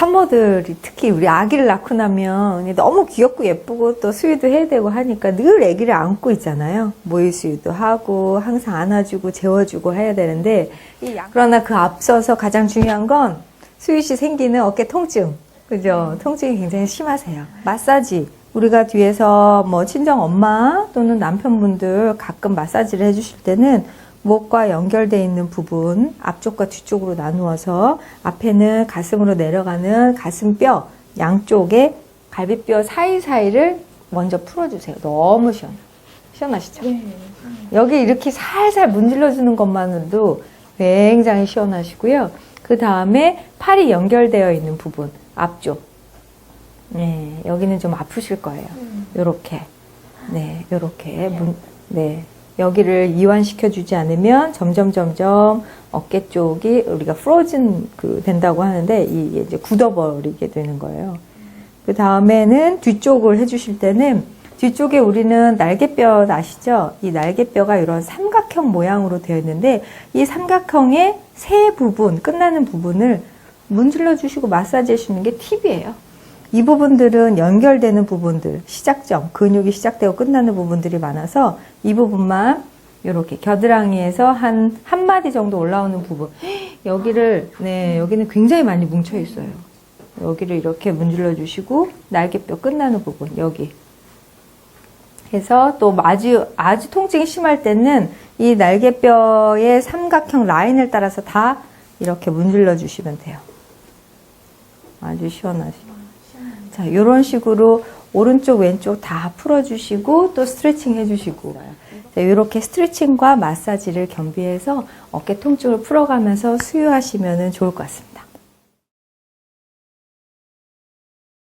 산모들이 특히 우리 아기를 낳고 나면 너무 귀엽고 예쁘고 또 수유도 해야 되고 하니까 늘 아기를 안고 있잖아요. 모유 수유도 하고 항상 안아주고 재워주고 해야 되는데 그러나 그 앞서서 가장 중요한 건 수유 시 생기는 어깨 통증. 그죠? 통증이 굉장히 심하세요. 마사지. 우리가 뒤에서 뭐 친정 엄마 또는 남편분들 가끔 마사지를 해주실 때는 목과 연결되어 있는 부분 앞쪽과 뒤쪽으로 나누어서 앞에는 가슴으로 내려가는 가슴뼈 양쪽에 갈비뼈 사이사이를 먼저 풀어주세요. 너무 시원해요. 시원하시죠? 여기 이렇게 살살 문질러주는 것만으로도 굉장히 시원하시고요. 그 다음에 팔이 연결되어 있는 부분 앞쪽. 네, 여기는 좀 아프실 거예요. 요렇게. 네, 요렇게. 문, 네. 여기를 이완시켜 주지 않으면 점점 점점 어깨 쪽이 우리가 프로즌 그 된다고 하는데 이게 이제 굳어버리게 되는 거예요. 그 다음에는 뒤쪽을 해주실 때는 뒤쪽에 우리는 날개뼈 아시죠? 이 날개뼈가 이런 삼각형 모양으로 되어 있는데 이 삼각형의 세 부분, 끝나는 부분을 문질러 주시고 마사지 해주시는 게 팁이에요. 이 부분들은 연결되는 부분들, 시작점, 근육이 시작되고 끝나는 부분들이 많아서 이 부분만 이렇게 겨드랑이에서 한, 한 마디 정도 올라오는 부분. 여기를, 네, 여기는 굉장히 많이 뭉쳐 있어요. 여기를 이렇게 문질러 주시고, 날개뼈 끝나는 부분, 여기. 해서 또 아주, 아주 통증이 심할 때는 이 날개뼈의 삼각형 라인을 따라서 다 이렇게 문질러 주시면 돼요. 아주 시원하시죠. 자, 이런 식으로 오른쪽, 왼쪽 다 풀어주시고 또 스트레칭 해주시고. 자, 이렇게 스트레칭과 마사지를 겸비해서 어깨 통증을 풀어가면서 수유하시면 좋을 것 같습니다.